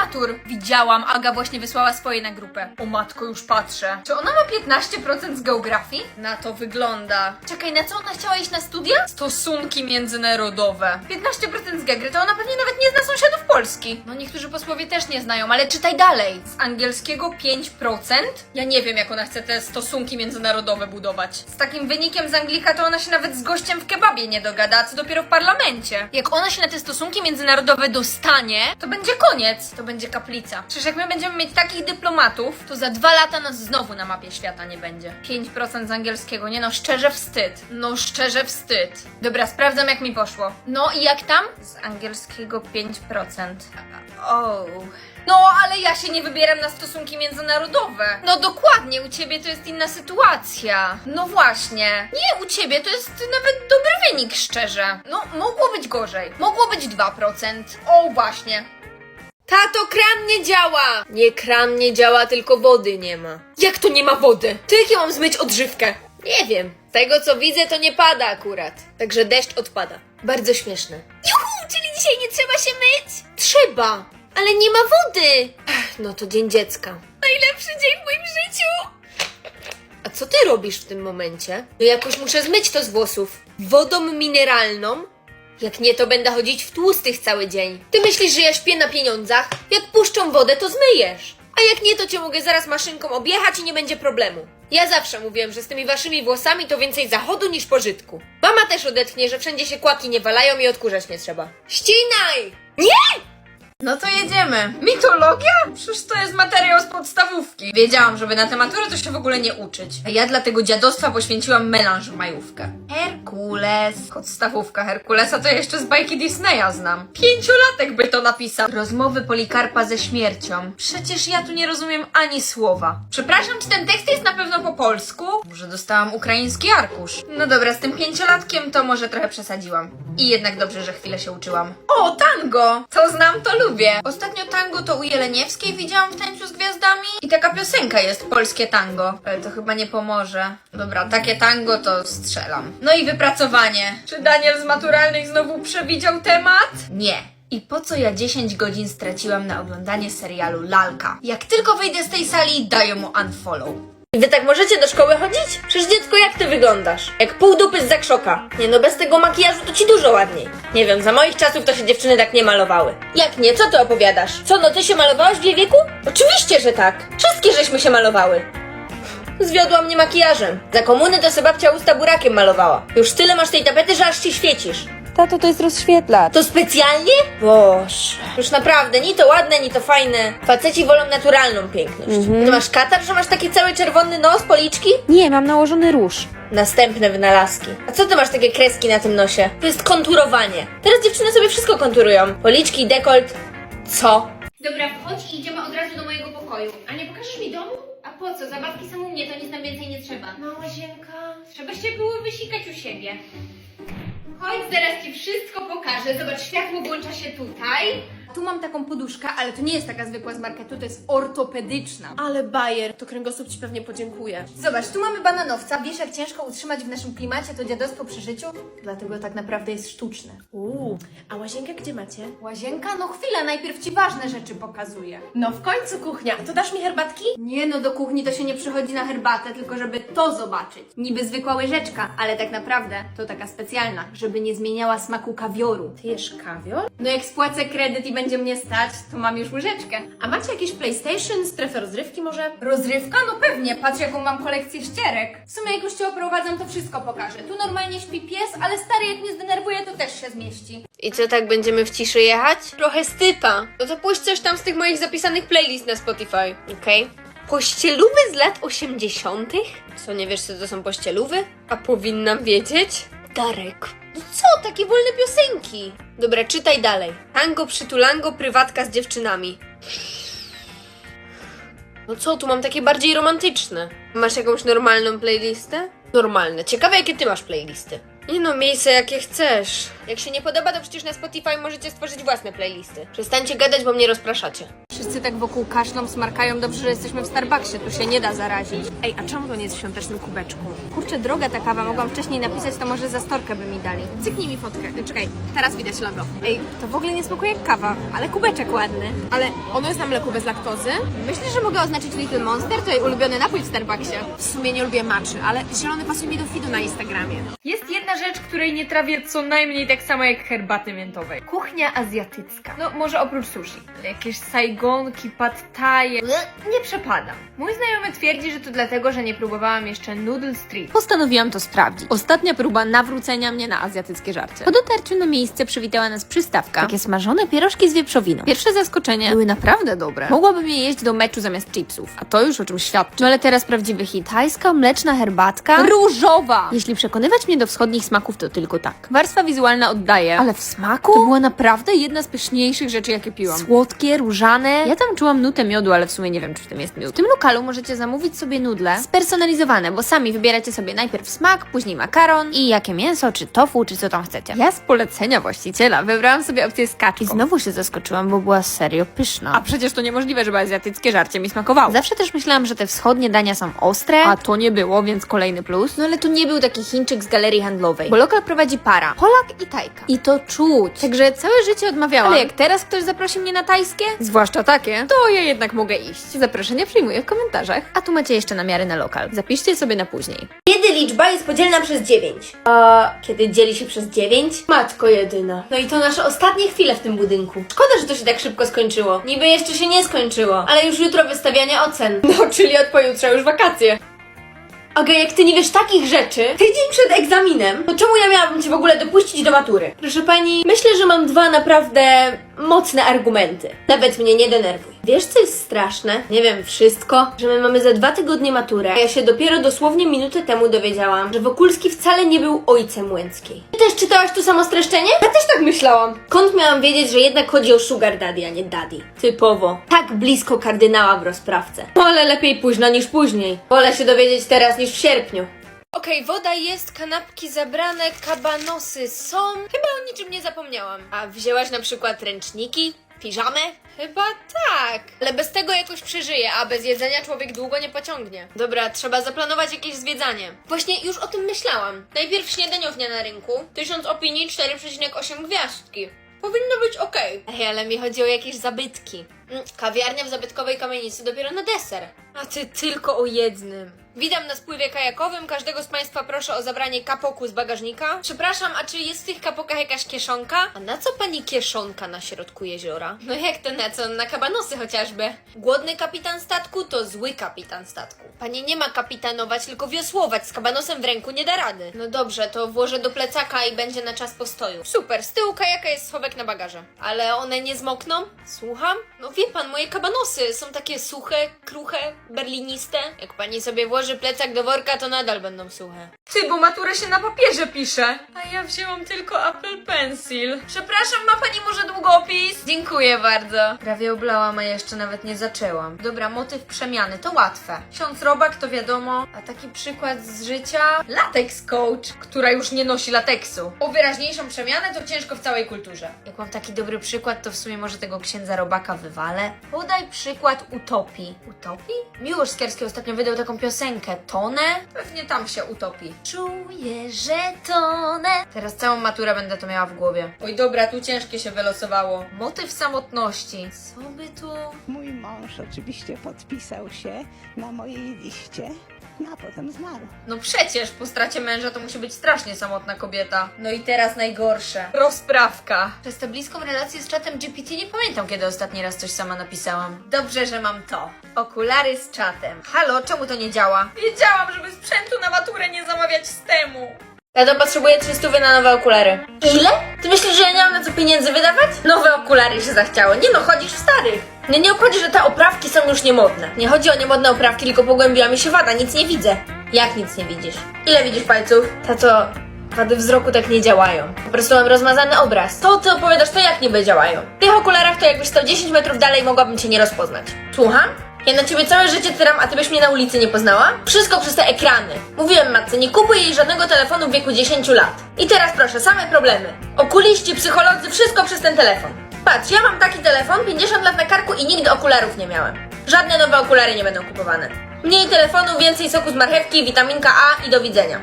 matur. Widziałam, Aga właśnie wysłała swoje na grupę. O matko, już patrzę. Czy ona ma 15% z geografii? Na to wygląda. Czekaj, na co ona chciała iść na studia? Stosunki międzynarodowe. 15% z gegry, to ona pewnie nawet nie zna sąsiadów Polski. No niektórzy posłowie też nie znają, ale czytaj dalej. Z angielskiego 5%? Ja nie wiem, jak ona chce te stosunki międzynarodowe budować. Z takim wynikiem z Anglika to ona się nawet z gościem w kebabie nie dogada, a co dopiero w parlamencie. Jak ona się na te stosunki międzynarodowe dostanie, to będzie koniec. To będzie kaplica. Przecież jak my będziemy mieć takich dyplomatów, to za dwa lata nas znowu na mapie świata nie będzie. 5% z angielskiego, nie no, szczerze wstyd. No, szczerze wstyd. Dobra, sprawdzam jak mi poszło. No i jak tam? Z angielskiego 5%. O. No, ale ja się nie wybieram na stosunki międzynarodowe. No dokładnie, u ciebie to jest inna sytuacja. No właśnie. Nie, u ciebie to jest nawet dobry wynik, szczerze. No, mogło być gorzej. Mogło być 2%. O, właśnie. Tato, kran nie działa! Nie kran nie działa, tylko wody nie ma. Jak to nie ma wody? To jak ja mam zmyć odżywkę? Nie wiem. Z tego co widzę, to nie pada akurat. Także deszcz odpada. Bardzo śmieszne. Juhu, czyli dzisiaj nie trzeba się myć? Trzeba, ale nie ma wody. No to dzień dziecka. Najlepszy dzień w moim życiu. A co ty robisz w tym momencie? No jakoś muszę zmyć to z włosów. Wodą mineralną? Jak nie, to będę chodzić w tłustych cały dzień. Ty myślisz, że ja śpię na pieniądzach? Jak puszczą wodę, to zmyjesz. A jak nie, to cię mogę zaraz maszynką objechać i nie będzie problemu. Ja zawsze mówiłem, że z tymi waszymi włosami to więcej zachodu niż pożytku. Mama też odetchnie, że wszędzie się kłaki nie walają i odkurzać nie trzeba. Ścinaj! Nie! No to jedziemy. Mitologia? Przecież to jest materiał z podstawówki. Wiedziałam, żeby na tę maturę to się w ogóle nie uczyć. A ja dla tego dziadostwa poświęciłam melanż w majówkę. Herkules. Podstawówka Herkulesa to jeszcze z bajki Disneya znam. Pięciolatek by to napisał. Rozmowy Polikarpa ze śmiercią. Przecież ja tu nie rozumiem ani słowa. Przepraszam, czy ten tekst jest na pewno po polsku? Może dostałam ukraiński arkusz. No dobra, z tym pięciolatkiem to może trochę przesadziłam. I jednak dobrze, że chwilę się uczyłam. O, tango! To znam, to lubię. Ostatnio tango to u Jeleniewskiej widziałam w Tańcu z Gwiazdami. I taka piosenka jest, polskie tango. Ale to chyba nie pomoże. Dobra, takie tango to strzelam. No i wypracowanie. Czy Daniel z maturalnych znowu przewidział temat? Nie. I po co ja 10 godzin straciłam na oglądanie serialu Lalka? Jak tylko wyjdę z tej sali, daję mu unfollow. I wy tak możecie do szkoły chodzić? Przecież dziecko, jak ty wyglądasz? Jak pół dupy z zakrzoka. Nie no, bez tego makijażu to ci dużo ładniej. Nie wiem, za moich czasów to się dziewczyny tak nie malowały. Jak nie? Co ty opowiadasz? Co, no ty się malowałaś w jej wieku? Oczywiście, że tak. Wszystkie żeśmy się malowały. Zwiodła mnie makijażem. Za komuny to se babcia usta burakiem malowała. Już tyle masz tej tapety, że aż się świecisz. Tato, to jest rozświetlacz. To specjalnie? Boże. Już naprawdę, ni to ładne, ni to fajne. Faceci wolą naturalną piękność. Ty masz katar, że masz taki cały czerwony nos, policzki? Nie, mam nałożony róż. Następne wynalazki. A co ty masz takie kreski na tym nosie? To jest konturowanie. Teraz dziewczyny sobie wszystko konturują. Policzki, dekolt. Co? Dobra, wchodź i idziemy od razu do mojego pokoju. A nie pokażesz mi domu? A po co? Zabawki są u mnie, to nic nam więcej nie trzeba. No, łazienka. Trzeba się było wysikać u siebie. Chodź, zaraz ci wszystko pokażę. Zobacz, światło włącza się tutaj. Tu mam taką poduszkę, ale to nie jest taka zwykła z marketu, to jest ortopedyczna. Ale bajer, to kręgosłup ci pewnie podziękuje. Zobacz, tu mamy bananowca. Wiesz, jak ciężko utrzymać w naszym klimacie to dziadostwo przy życiu? Dlatego tak naprawdę jest sztuczne. Uuu, a łazienkę gdzie macie? Łazienka? No chwilę, najpierw ci ważne rzeczy pokazuję. No w końcu kuchnia. To dasz mi herbatki? Nie no, do kuchni to się nie przychodzi na herbatę, tylko żeby to zobaczyć. Niby zwykła łyżeczka, ale tak naprawdę to taka specjalna, żeby nie zmieniała smaku kawioru. Ty jesz kawior? No jak spłacę kredyt i będzie mnie stać, to mam już łyżeczkę. A macie jakieś PlayStation, strefę rozrywki może? Rozrywka? No pewnie, patrz jaką mam kolekcję ścierek. W sumie jak już Cię oprowadzam, to wszystko pokażę. Tu normalnie śpi pies, ale stary jak mnie zdenerwuje, to też się zmieści. I co, tak będziemy w ciszy jechać? Trochę stypa. No to puść coś tam z tych moich zapisanych playlist na Spotify. Okej. Pościelówy z lat 80. Co, nie wiesz co to są pościelówy? A powinnam wiedzieć? Darek. No co, takie wolne piosenki? Dobra, czytaj dalej. Tango, przytulango, prywatka z dziewczynami. No co, tu mam takie bardziej romantyczne. Masz jakąś normalną playlistę? Normalne. Ciekawe, jakie ty masz playlisty. Nie no, miejsce jakie chcesz. Jak się nie podoba, to przecież na Spotify możecie stworzyć własne playlisty. Przestańcie gadać, bo mnie rozpraszacie. Wszyscy tak wokół kaszlą, smarkają. Dobrze, że jesteśmy w Starbucksie, tu się nie da zarazić. Ej, a czemu to nie jest w świątecznym kubeczku? Kurczę, droga ta kawa, mogłam wcześniej napisać, to może za storkę by mi dali. Cyknij mi fotkę. Czekaj, teraz widać logo. Ej, to w ogóle nie smakuje jak kawa, ale kubeczek ładny. Ale ono jest na mleku bez laktozy? Myślisz, że mogę oznaczyć Little Monster? To jej ulubiony napój w Starbucksie. W sumie nie lubię maczy, ale zielony pasuje mi do feedu na Instagramie. Jest jedna rzecz, której nie trawię co najmniej tak samo jak herbaty miętowej. Kuchnia azjatycka. No może oprócz sushi. Jakieś sajgonki, pad thaie. Nie przepadam. Mój znajomy twierdzi, że to dlatego, że nie próbowałam jeszcze noodle street. Postanowiłam to sprawdzić. Ostatnia próba nawrócenia mnie na azjatyckie żarcie. Po dotarciu na miejsce przywitała nas przystawka. Takie smażone pierożki z wieprzowiną. Pierwsze zaskoczenie były naprawdę dobre. Mogłabym je jeść do meczu zamiast chipsów, a to już o czym świadczy. No ale teraz prawdziwy hit. Tajska mleczna herbatka. Różowa! Jeśli przekonywać mnie do wschodnich smaków, to tylko tak. Warstwa wizualna oddaje, ale w smaku to była naprawdę jedna z pyszniejszych rzeczy, jakie piłam. Słodkie, różane. Ja tam czułam nutę miodu, ale w sumie nie wiem, czy w tym jest miód. W tym lokalu możecie zamówić sobie nudle spersonalizowane, bo sami wybieracie sobie najpierw smak, później makaron i jakie mięso, czy tofu, czy co tam chcecie. Ja z polecenia właściciela wybrałam sobie opcję z kaczką. I znowu się zaskoczyłam, bo była serio pyszna. A przecież to niemożliwe, żeby azjatyckie żarcie mi smakowało. Zawsze też myślałam, że te wschodnie dania są ostre, a to nie było, więc kolejny plus. No ale to nie był taki Chińczyk z galerii handlowej, bo lokal prowadzi para. Polak i Tajka. I to czuć. Także całe życie odmawiałam. Ale jak teraz ktoś zaprosi mnie na tajskie, zwłaszcza takie, to ja jednak mogę iść. Zaproszenia przyjmuję w komentarzach. A tu macie jeszcze namiary na lokal. Zapiszcie sobie na później. Kiedy liczba jest podzielna przez 9? A kiedy dzieli się przez 9? Matko jedyna. No i to nasze ostatnie chwile w tym budynku. Szkoda, że to się tak szybko skończyło. Niby jeszcze się nie skończyło, ale już jutro wystawianie ocen. No, czyli od pojutrze już wakacje. Okej, jak ty nie wiesz takich rzeczy, tydzień przed egzaminem, to czemu ja miałabym cię w ogóle dopuścić do matury? Proszę pani, myślę, że mam dwa naprawdę mocne argumenty. Nawet mnie nie denerwuj. Wiesz, co jest straszne? Nie wiem, wszystko, że my mamy za dwa tygodnie maturę, ja się dopiero dosłownie minutę temu dowiedziałam, że Wokulski wcale nie był ojcem Łęckiej. Ty też czytałaś to samo streszczenie? Ja też tak myślałam. Skąd miałam wiedzieć, że jednak chodzi o sugar daddy, a nie daddy? Typowo. Tak blisko kardynała w rozprawce. Ale lepiej późno niż później. Wolę się dowiedzieć teraz niż w sierpniu. Okej, woda jest, kanapki zabrane, kabanosy są. Chyba o niczym nie zapomniałam. A wzięłaś na przykład ręczniki? Piżamę? Chyba tak. Ale bez tego jakoś przeżyję, a bez jedzenia człowiek długo nie pociągnie. Dobra, trzeba zaplanować jakieś zwiedzanie. Właśnie już o tym myślałam. Najpierw śniadaniownia na rynku. 1000 opinii, 4,8 gwiazdki. Powinno być okej. Ej, ale mi chodzi o jakieś zabytki. Mm, kawiarnia w zabytkowej kamienicy dopiero na deser. A ty tylko o jednym. Witam na spływie kajakowym. Każdego z Państwa proszę o zabranie kapoku z bagażnika. Przepraszam, a czy jest w tych kapokach jakaś kieszonka? A na co pani kieszonka na środku jeziora? No jak to na co? Na kabanosy chociażby. Głodny kapitan statku to zły kapitan statku. Pani nie ma kapitanować, tylko wiosłować. Z kabanosem w ręku nie da rady. No dobrze, to włożę do plecaka i będzie na czas postoju. Super, z tyłu kajaka jest schowek na bagaże. Ale one nie zmokną? Słucham? No wie pan, moje kabanosy są takie suche, kruche, berliniste. Jak pani sobie włoży plecak do worka, to nadal będą suche. Ty, bo maturę się na papierze pisze. A ja wzięłam tylko Apple Pencil. Przepraszam, ma pani może długopis? Dziękuję bardzo. Prawie oblałam, a jeszcze nawet nie zaczęłam. Dobra, motyw przemiany, to łatwe. Ksiądz Robak to wiadomo, a taki przykład z życia? Latex Coach, która już nie nosi lateksu. O wyraźniejszą przemianę to ciężko w całej kulturze. Jak mam taki dobry przykład, to w sumie może tego księdza Robaka wywalę. Podaj przykład utopii. Utopii? Miłosz Skerski ostatnio wydał taką piosenkę. Tonę? Pewnie tam się utopi. Czuję, że tonę. Teraz całą maturę będę to miała w głowie. Oj dobra, tu ciężkie się wylosowało. Motyw samotności. Co by tu... Mój mąż oczywiście podpisał się na mojej liście, a potem zmarł. No przecież po stracie męża to musi być strasznie samotna kobieta. No i teraz najgorsze. Rozprawka. Przez tę bliską relację z czatem GPT nie pamiętam, kiedy ostatni raz coś sama napisałam. Dobrze, że mam to. Okulary z czatem. Halo, czemu to nie działa? Wiedziałam, żeby sprzętu na maturę nie zamawiać z temu. Tato potrzebuje 300 na nowe okulary. Ile? Ty myślisz, że ja nie mam na co pieniędzy wydawać? Nowe okulary się zachciało. Nie no, chodzisz w starych. Mnie nie obchodzi, że te oprawki są już niemodne. Nie chodzi o niemodne oprawki, tylko pogłębiła mi się wada. Nic nie widzę. Jak nic nie widzisz? Ile widzisz palców? Tato, wady wzroku tak nie działają. Po prostu mam rozmazany obraz. To ty opowiadasz, to jak niby działają? W tych okularach to jakbyś stał 10 metrów dalej, mogłabym cię nie rozpoznać. Słucham? Ja na ciebie całe życie tyram, a ty byś mnie na ulicy nie poznała? Wszystko przez te ekrany. Mówiłem matce, nie kupuj jej żadnego telefonu w wieku 10 lat. I teraz proszę, same problemy. Okuliści, psycholodzy, wszystko przez ten telefon. Patrz, ja mam taki telefon, 50 lat na karku i nigdy okularów nie miałem. Żadne nowe okulary nie będą kupowane. Mniej telefonu, więcej soku z marchewki, witaminka A i do widzenia.